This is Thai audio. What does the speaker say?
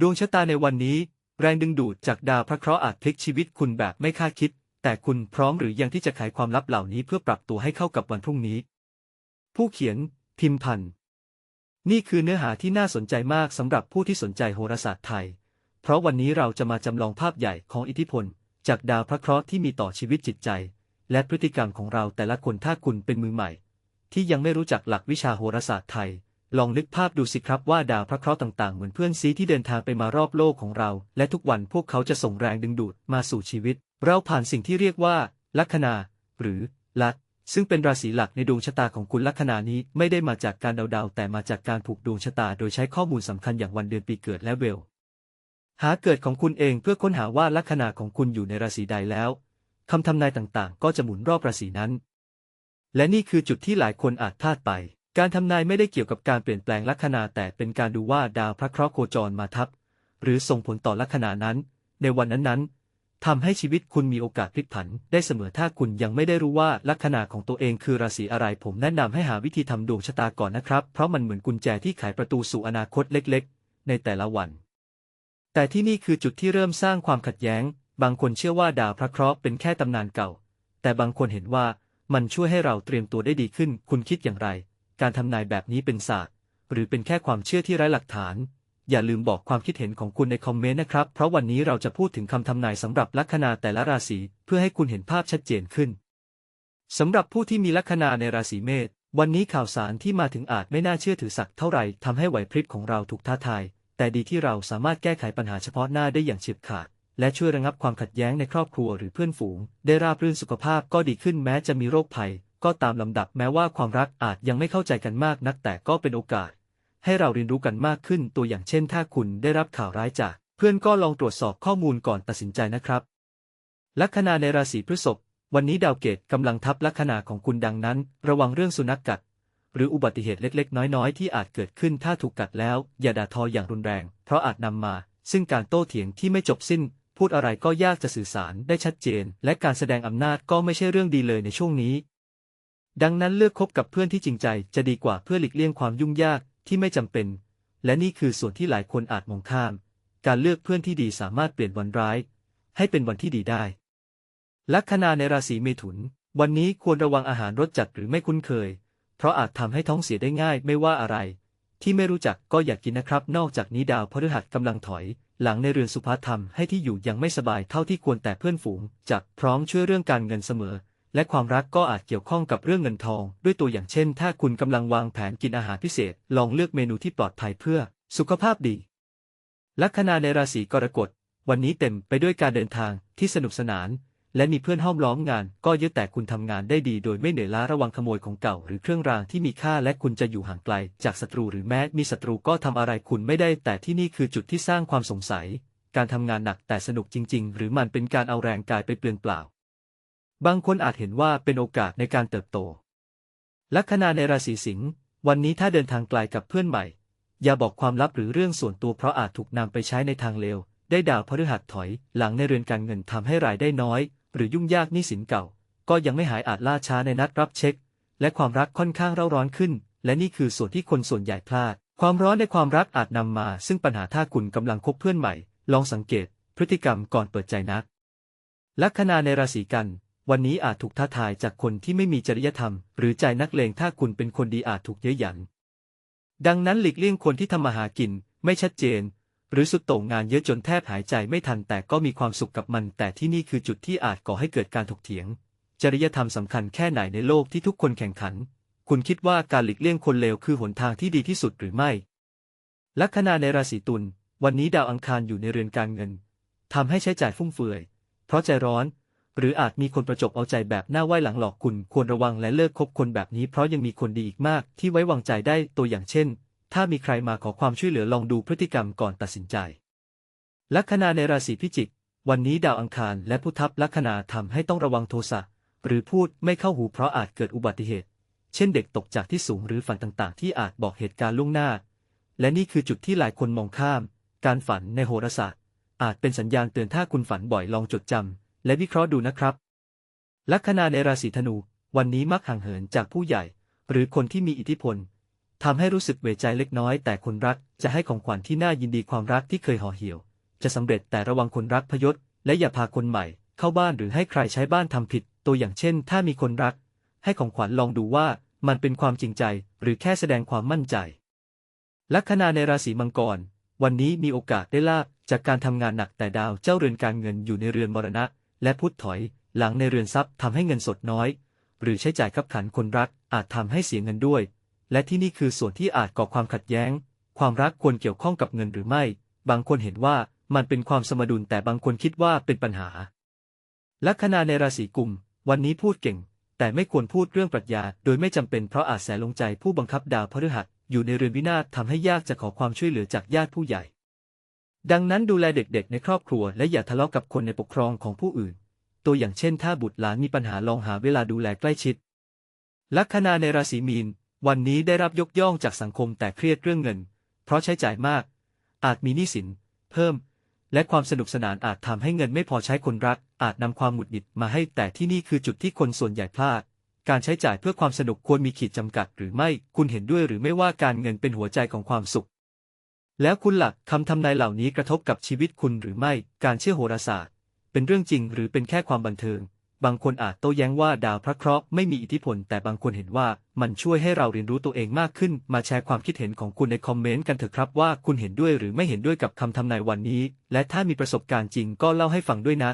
ดวงชะตาในวันนี้ แรงดึงดูดจากดาวพระเคราะห์อาจพลิกชีวิตคุณแบบไม่คาดคิด แต่คุณพร้อมหรือยังที่จะไขความลับเหล่านี้เพื่อปรับตัวให้เข้ากับวันพรุ่งนี้ ผู้เขียน พิมพ์พันธ์นี่คือเนื้อหาที่น่าสนใจมากสำหรับผู้ที่สนใจโหราศาสตร์ไทย เพราะวันนี้เราจะมาจำลองภาพใหญ่ของอิทธิพล จากดาวพระเคราะห์ที่มีต่อชีวิตจิตใจ และพฤติกรรมของเราแต่ละคนถ้าคุณเป็นมือใหม่ ที่ยังไม่รู้จักหลักวิชาโหราศาสตร์ไทย ลองนึกภาพดูสิครับว่าดาวพระเคราะห์ต่างๆ เหมือนเพื่อนซีที่เดินทางไปมารอบโลกของเรา และทุกวันพวกเขาจะส่งแรงดึงดูดมาสู่ชีวิต เราผ่านสิ่งที่เรียกว่า ลัคนา หรือ ลัคซึ่งเป็นราศีหลักในดวงชะตาของคุณลัคนานี้ไม่ได้มาจากการเดาๆแต่มาจากการผูกดวงชะตา โดยใช้ข้อมูลสำคัญอย่างวันเดือนปีเกิดและเวล หาเกิดของคุณเองเพื่อค้นหาว่าลัคนาของคุณอยู่ในราศีใดแล้วคำทำนายต่างๆ ก็จะหมุนรอบราศีนั้น และนี่คือจุดที่หลายคนอาจพลาดไป การทำนายไม่ได้เกี่ยวกับการเปลี่ยนแปลงลัคนาแต่เป็นการดูว่าดาวพระเคราะห์โคจรมาทับ หรือส่งผลต่อลัคนานั้น ในวันนั้นๆทำให้ชีวิตคุณมีโอกาสพลิกผัน ได้เสมอถ้าคุณยังไม่ได้รู้ว่าลัคนาของตัวเองคือราศีอะไร ผมแนะนำให้หาวิธีทำดวงชะตาก่อนนะครับ เพราะมันเหมือนกุญแจที่ไขประตูสู่อนาคตเล็กๆ ในแต่ละวัน แต่ที่นี่คือจุดที่เริ่มสร้างความขัดแย้ง บางคนเชื่อว่าดาวพระเคราะห์เป็นแค่ตำนานเก่า แต่บางคนเห็นว่ามันช่วยให้เราเตรียมตัวได้ดีขึ้น คุณคิดอย่างไร การทำนายแบบนี้เป็นศาสตร์ หรือเป็นแค่ความเชื่อที่ไร้หลักฐาน อย่าลืมบอกความคิดเห็นของคุณในคอมเมนต์นะครับ เพราะวันนี้เราจะพูดถึงคำทำนายสำหรับลัคนาแต่ละราศีเพื่อให้คุณเห็นภาพชัดเจนขึ้นสำหรับผู้ที่มีลัคนาในราศีเมษวันนี้ข่าวสารที่มาถึงอาจไม่น่าเชื่อถือสักเท่าไหร่ทำให้ไหวพริบของเราถูกท้าทาย แต่ดีที่เราสามารถแก้ไขปัญหาเฉพาะหน้าได้อย่างเฉียบขาด และช่วยระงับความขัดแย้งในครอบครัวหรือเพื่อนฝูง ได้ราบรื่นสุขภาพก็ดีขึ้นแม้จะมีโรคภัย ก็ตามลำดับแม้ว่าความรักอาจยังไม่เข้าใจกันมากนักแต่ก็เป็นโอกาส ให้เราเรียนรู้กันมากขึ้นตัวอย่างเช่นถ้าคุณได้รับข่าวร้ายจาก เพื่อนก็ลองตรวจสอบข้อมูลก่อนตัดสินใจนะครับลัคนาในราศีพฤษภวันนี้ดาวเกตกำลังทับลัคนาของคุณดังนั้น ระวังเรื่องสุนัขกัด หรืออุบัติเหตุเล็กๆ น้อยๆ ที่อาจเกิดขึ้นถ้าถูกกัดแล้ว อย่าด่าทออย่างรุนแรง เพราะอาจนำมา ซึ่งการโต้เถียงที่ไม่จบสิ้น พูดอะไรก็ยากจะสื่อสารได้ชัดเจน และการแสดงอำนาจก็ไม่ใช่เรื่องดีเลยในช่วงนี้ ดังนั้นเลือกคบกับเพื่อนที่จริงใจจะดีกว่าเพื่อหลีกเลี่ยงความยุ่งยากที่ไม่จำเป็น และนี่คือส่วนที่หลายคนอาจมองข้าม การเลือกเพื่อนที่ดีสามารถเปลี่ยนวันร้าย ให้เป็นวันที่ดีได้ ลัคนาในราศีเมถุน วันนี้ควรระวังอาหารรสจัดหรือไม่คุ้นเคย เพราะอาจทำให้ท้องเสียได้ง่ายไม่ว่าอะไร ที่ไม่รู้จักก็อยากกินนะครับ นอกจากนี้ดาวพฤหัสกำลังถอย หลังในเรือนสุภาธรรมให้ที่อยู่ยังไม่สบายเท่าที่ควรแต่เพื่อนฝูงจะพร้อมช่วยเรื่องการเงินเสมอ และความรักก็อาจเกี่ยวข้องกับเรื่องเงินทอง ด้วยตัวอย่างเช่น ถ้าคุณกำลังวางแผนกินอาหารพิเศษ ลองเลือกเมนูที่ปลอดภัยเพื่อ สุขภาพดี ลัคนาในราศีกรกฎ วันนี้เต็มไปด้วยการเดินทางที่สนุกสนาน และมีเพื่อนห้อมล้อมงาน ก็เยอะแต่คุณทำงานได้ดี โดยไม่เหนื่อยล้าระวังขโมยของเก่า หรือเครื่องรางที่มีค่าและคุณจะอยู่ห่างไกล จากศัตรูหรือแม้มีศัตรูก็ทำอะไรคุณไม่ได้ แต่ที่นี่คือจุดที่สร้างความสงสัย การทำงานหนักแต่สนุกจริง ๆ หรือมันเป็นการเอาแรงกายไปเปลืองเปล่า บางคนอาจเห็นว่าเป็นโอกาสในการเติบโต ลัคนาในราศีสิงห์วันนี้ถ้าเดินทางไกลกับเพื่อนใหม่ อย่าบอกความลับหรือเรื่องส่วนตัวเพราะอาจถูกนำไปใช้ในทางเลว ได้ดาวพฤหัสถอย หลังในเรือนการเงินทำให้รายได้น้อย หรือยุ่งยากหนี้สินเก่า ก็ยังไม่หายอาจล่าช้าในนัดรับเช็ค และความรักค่อนข้างเร่าร้อนขึ้น และนี่คือส่วนที่คนส่วนใหญ่พลาด ความร้อนในความรักอาจนำมา ซึ่งปัญหาถ้าคุณกำลังคบเพื่อนใหม่ ลองสังเกต พฤติกรรมก่อนเปิดใจนักลัคนาในราศีกัน วันนี้อาจถูกท้าทายจากคนที่ไม่มีจริยธรรม หรือใจนักเลงถ้าคุณเป็นคนดีอาจถูกเย้ยหยัน ดังนั้นหลีกเลี่ยงคนที่ทำมาหากิน ไม่ชัดเจน หรือสุดโต่งงานเยอะจนแทบหายใจไม่ทันแต่ก็มีความสุขกับมัน แต่ที่นี่คือจุดที่อาจก่อให้เกิดการถกเถียง จริยธรรมสำคัญแค่ไหนในโลกที่ทุกคนแข่งขัน คุณคิดว่าการหลีกเลี่ยงคนเลวคือหนทางที่ดีที่สุดหรือไม่ ลัคนาในราศีตุลวันนี้ดาวอังคารอยู่ในเรือนการเงินทำให้ใช้จ่ายฟุ่มเฟือย เพราะใจร้อน หรืออาจมีคนประจบเอาใจแบบหน้าไหว้หลังหลอกคุณควรระวังและเลิกคบคนแบบนี้เพราะยังมีคนดีอีกมากที่ไว้วางใจได้ตัวอย่างเช่น ถ้ามีใครมาขอความช่วยเหลือลองดูพฤติกรรมก่อนตัดสินใจ ลัคนาในราศีพิจิก วันนี้ดาวอังคารและผู้ทับลัคนาทำให้ต้องระวังโทสะหรือพูดไม่เข้าหูเพราะอาจเกิดอุบัติเหตุ เช่นเด็กตกจากที่สูงหรือฝันต่างๆ ที่อาจบอกเหตุการณ์ล่วงหน้า และนี่คือจุดที่หลายคนมองข้าม การฝันในโหราศาสตร์ อาจเป็นสัญญาณเตือนถ้าคุณฝันบ่อยลองจดจำ และวิเคราะห์ดูนะครับ ลัคนาในราศีธนู วันนี้มักห่างเหินจากผู้ใหญ่ หรือคนที่มีอิทธิพลทำให้รู้สึกเวใจเล็กน้อย แต่คนรักจะให้ของขวัญที่น่ายินดีความรักที่เคยห่อเหี่ยว จะสำเร็จแต่ระวังคนรักพยศ และอย่าพาคนใหม่ เข้าบ้านหรือให้ใครใช้บ้านทำผิด ตัวอย่างเช่น ถ้ามีคนรัก ให้ของขวัญลองดูว่ามันเป็นความจริงใจ หรือแค่แสดงความมั่นใจ ลัคนาในราศีมังกร วันนี้มีโอกาสได้ลาบจากการทำงานหนักแต่ดาวเจ้าเรือนการเงินอยู่ในเรือนมรณะ และพุธถอยหลังในเรือนทรัพย์ทำให้เงินสดน้อย หรือใช้จ่ายขับขันคนรักอาจทำให้เสียเงินด้วย และที่นี่คือส่วนที่อาจก่อความขัดแย้ง ความรักควรเกี่ยวข้องกับเงินหรือไม่ บางคนเห็นว่ามันเป็นความสมดุลแต่บางคนคิดว่าเป็นปัญหา ลัคนาในราศีกุม วันนี้พูดเก่ง แต่ไม่ควรพูดเรื่องปรัชญา โดยไม่จำเป็นเพราะอาจแสลงใจผู้บังคับดาวพฤหัสอยู่ในเรือนวินาศทำให้ยากจะขอความช่วยเหลือจากญาติผู้ใหญ่ ดังนั้นดูแลเด็กๆ ในครอบครัว และอย่าทะเลาะกับคนในปกครองของผู้อื่น ตัวอย่างเช่น ถ้าบุตรหลานมีปัญหาลองหาเวลาดูแลใกล้ชิด ลัคนาในราศีมีน วันนี้ได้รับยกย่องจากสังคมแต่เครียดเรื่องเงิน เพราะใช้จ่ายมาก อาจมีหนี้สิน เพิ่ม และความสนุกสนานอาจทำให้เงินไม่พอใช้คนรัก อาจนำความหงุดหงิดมาให้แต่ที่นี่คือจุดที่คนส่วนใหญ่พลาด การใช้จ่ายเพื่อความสนุกควรมีขีดจำกัดหรือไม่คุณเห็นด้วยหรือไม่ว่าการเงินเป็นหัวใจของความสุข แล้วคุณหลักคำทำนายเหล่านี้กระทบกับชีวิตคุณหรือไม่ การเชื่อโหราศาสตร์ เป็นเรื่องจริงหรือเป็นแค่ความบันเทิง บางคนอาจโต้แย้งว่าดาวพระเคราะห์ไม่มีอิทธิพล แต่บางคนเห็นว่ามันช่วยให้เราเรียนรู้ตัวเองมากขึ้น มาแชร์ความคิดเห็นของคุณในคอมเมนต์กันเถอะครับว่าคุณเห็นด้วยหรือไม่เห็นด้วยกับคำทำนายวันนี้ และถ้ามีประสบการณ์จริงก็เล่าให้ฟังด้วยนะ